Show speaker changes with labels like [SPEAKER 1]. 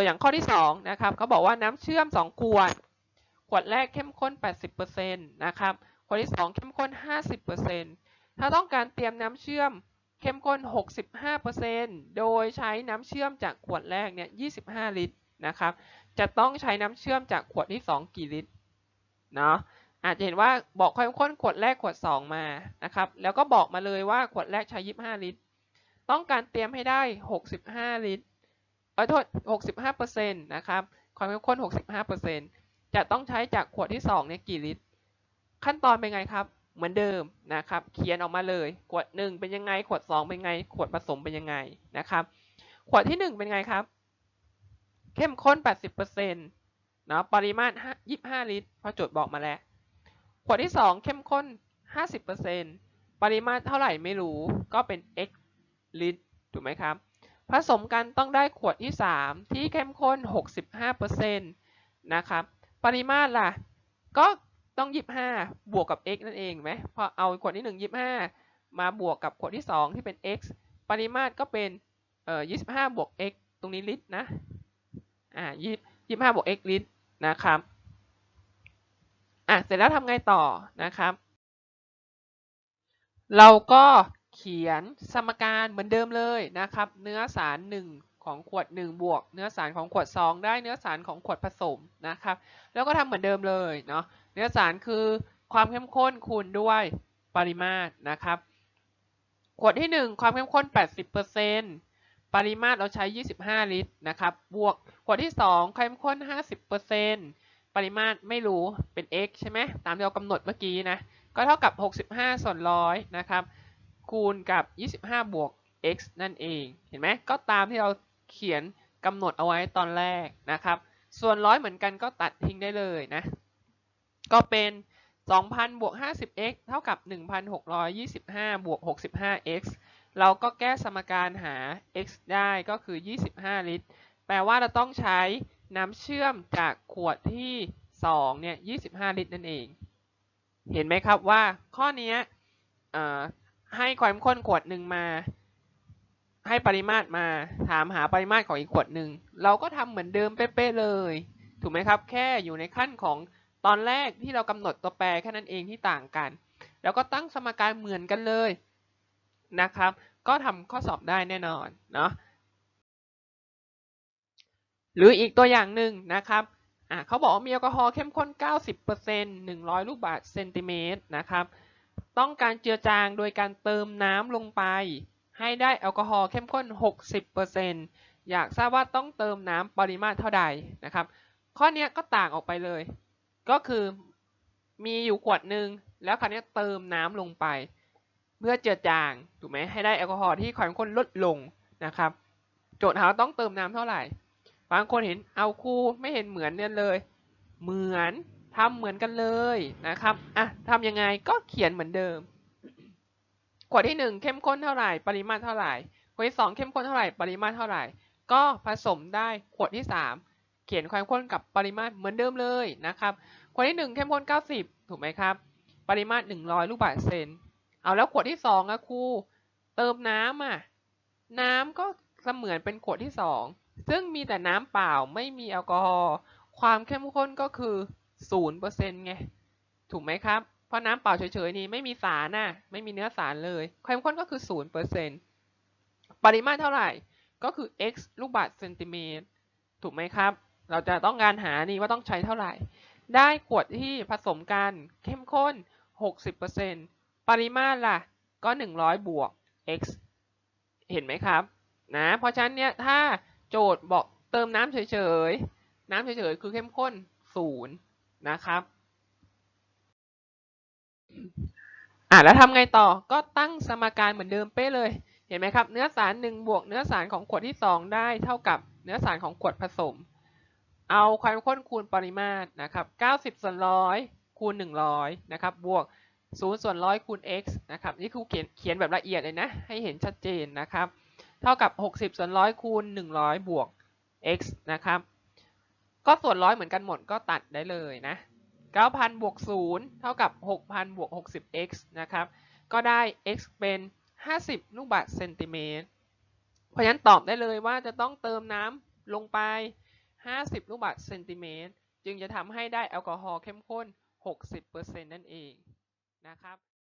[SPEAKER 1] ตัวอย่างข้อที่2นะครับเขาบอกว่าน้ำเชื่อม 2 ขวด ขวดแรกเข้มข้น 80%นะครับ ขวดที่ 2 เข้มข้น 50%ถ้าต้องการเตรียมน้ำเชื่อมเข้มข้น 65%โดยใช้น้ำเชื่อมจากขวดแรกเนี่ย 25 ลิตรนะครับ จะต้องใช้น้ำเชื่อมจากขวดที่ 2 กี่ลิตร เนาะอาจจะเห็นว่าบอกเข้มข้นขวดแรกขวด 2 มานะครับ แล้วก็บอกมาเลยว่าขวดแรกใช้ 25 ลิตร ต้องการเตรียมให้ได้ 65 ลิตร ออโทษ 65%นะครับความเข้มข้น 65%จะต้องใช้จากขวดที่ 2 เนี่ยกี่ลิตร ขั้นตอนเป็นไงครับ เหมือนเดิมนะครับ เขียนออกมาเลย ขวด 1 เป็นยังไง ขวด 2 เป็นไง ขวดผสมเป็นยังไงนะครับ ขวดที่ 1 เป็นไงครับ เข้มข้น 80%เนาะ ปริมาตร 25 ลิตรพราะโจทย์บอกมาแล้ว ขวดที่ 2 เข้มข้น 50%ปริมาตรเท่าไหร่ไม่รู้ ก็เป็น x ลิตร ถูกไหมครับ ผสมกันต้องได้ขวดที่ 3 ที่เข้มข้น 65%นะครับ ปริมาตรล่ะ ก็ต้อง 25 บวกกับ x นั่นเองไหมพอเอาขวดที่ 1 25 มาบวกกับขวดที่ 2 ที่เป็น x ปริมาตรก็เป็นเอ่อ25 บวก x ตรงนี้ลิตรนะ อ่า20 25บวก x ลิตรนะครับ อะ เสร็จแล้วทำไงต่อนะครับ เราก็ ขียนสมการเหมือนเดิมเลยนะครับ เนื้อสาร 1 ของขวด 1 บวก เนื้อสารของขวด 2 ได้เนื้อสารของขวดผสมนะครับ แล้วก็ทำเหมือนเดิมเลยเนาะเนื้อสารคือความเข้มข้นคูณด้วยปริมาตรนะครับ ขวดที่ 1 ความเข้มข้น 80%ปริมาตรเราใช้ 25 ลิตรนะครับ บวกขวดที่2เข้มข้น 50%ปริมาตรไม่รู้เป็น x ใช่ไหมตามที่เรากำหนดเมื่อกี้นะก็เท่ากับ 65 ส่วนร้อยนะครับ คูณกับ 25 บวก x นั่นเอง เห็นไหมก็ตามที่เราเขียนกำหนดเอาไว้ตอนแรกนะครับ ส่วนร้อยเหมือนกันก็ตัดทิ้งได้เลยนะ ก็เป็น 2,000บวก 50x เท่ากับ 1,625 บวก 65x เราก็แก้สมการหา x ได้ก็คือ 25 ลิตร แปลว่าเราต้องใช้น้ำเชื่อมจากขวดที่ 2 เนี่ย 25 ลิตรนั่นเอง เห็นไหมครับว่าข้อนี้ ให้ความข้นขวดหนึ่งมา ให้ปริมาตรมา ถามหาปริมาตรของอีกขวดหนึ่ง เราก็ทำเหมือนเดิมเป๊ะๆเลย ถูกไหมครับ แค่อยู่ในขั้นของตอนแรกที่เรากำหนดตัวแปรแค่นั้นเองที่ต่างกัน แล้วก็ตั้งสมการเหมือนกันเลยนะครับ ก็ทำข้อสอบได้แน่นอนเนาะ หรืออีกตัวอย่างหนึ่งนะครับอะเขาบอกว่ามีแอลกอฮอล์เข้มข้น 90% 100 ลูกบาศก์เซนติเมตรนะครับ ต้องการเจือจางโดยการเติมน้ำลงไป ให้ได้แอลกอฮอล์เข้มข้น 60%อยากทราบว่าต้องเติมน้ำปริมาตรเท่าใดนะครับ ข้อนี้ก็ต่างออกไปเลย ก็คือมีอยู่ขวดหนึ่งแล้วคราวนี้เติมน้ำลงไป เพื่อเจือจางถูกไหมให้ได้แอลกอฮอล์ที่ความข้นลดลงนะครับ โจทย์ถามว่าต้องเติมน้ำเท่าไหร่ บางคนเห็นเอาครูไม่เห็นเหมือนเนี่ยเลย เหมือน ทำเหมือนกันเลยนะครับอะทำยังไงก็เขียนเหมือนเดิม ขวดที่หนึ่งเข้มข้นเท่าไหร่ ปริมาตรเท่าไหร่ ขวดที่สองเข้มข้นเท่าไหร่ ปริมาตรเท่าไหร่ ก็ผสมได้ขวดที่สามเขียนความข้นกับปริมาตรเหมือนเดิมเลยนะครับ ขวดที่หนึ่งเข้มข้นเก้าสิบถูกไหมครับ ปริมาตรหนึ่งร้อยลูกบาศก์เซน เอาแล้วขวดที่สองอะครูเติมน้ำอะน้ำก็เสมือนเป็นขวดที่สองซึ่งมีแต่น้ำเปล่าไม่มีแอลกอฮอล์ ความเข้มข้นก็คือ ศูนย์เปอร์เซ็นต์ไง ถูกไหมครับ เพราะน้ำเปล่าเฉยๆนี่ไม่มีสารน่ะไม่มีเนื้อสารเลย ความเข้มข้นก็คือศูนย์เปอร์เซ็นต์ปริมาตรเท่าไหร่ก็คือ x ลูกบาศก์เซนติเมตร ถูกไหมครับ เราจะต้องการหานี่ว่าต้องใช้เท่าไหร่ ได้ขวดที่ผสมกันเข้มข้น 60%ปริมาตรล่ะ ก็ 100 บวก x เห็นไหมครับ นะ เพราะฉะนั้นเนี่ยถ้าโจทย์บอกเติมน้ำเฉยๆ น้ำเฉยๆ คือเข้มข้นศู นะครับ อะแล้วทำไงต่อก็ตั้งสมการเหมือนเดิมเป๊ะเลย เห็นไหมครับ เนื้อสาร 1 บวกเนื้อสารของขวดที่ 2 ได้เท่ากับเนื้อสารของขวดผสม เอาความข้นคูณปริมาตรนะครับ 90 ส่วนร้อยคูณ 100 นะครับ บวก 0 ส่วนร้อยคูณ x นะครับ นี่คือเขียนเขียนแบบละเอียดเลยนะ ให้เห็นชัดเจนนะครับ เท่ากับ 60 ส่วนร้อยคูณ 100 บวก x นะครับ ก็ส่วนร้อยเหมือนกันหมดก็ตัดได้เลยนะ 9,000 บวก 0 เท่ากับ 6,000 บวก 60x นะครับ ก็ได้ x เป็น 50 ลูกบาศก์เซนติเมตร เพราะฉะนั้นตอบได้เลยว่าจะต้องเติมน้ำลงไป 50 ลูกบาศก์เซนติเมตร จึงจะทำให้ได้แอลกอฮอล์เข้มข้น 60%นั่นเองนะครับ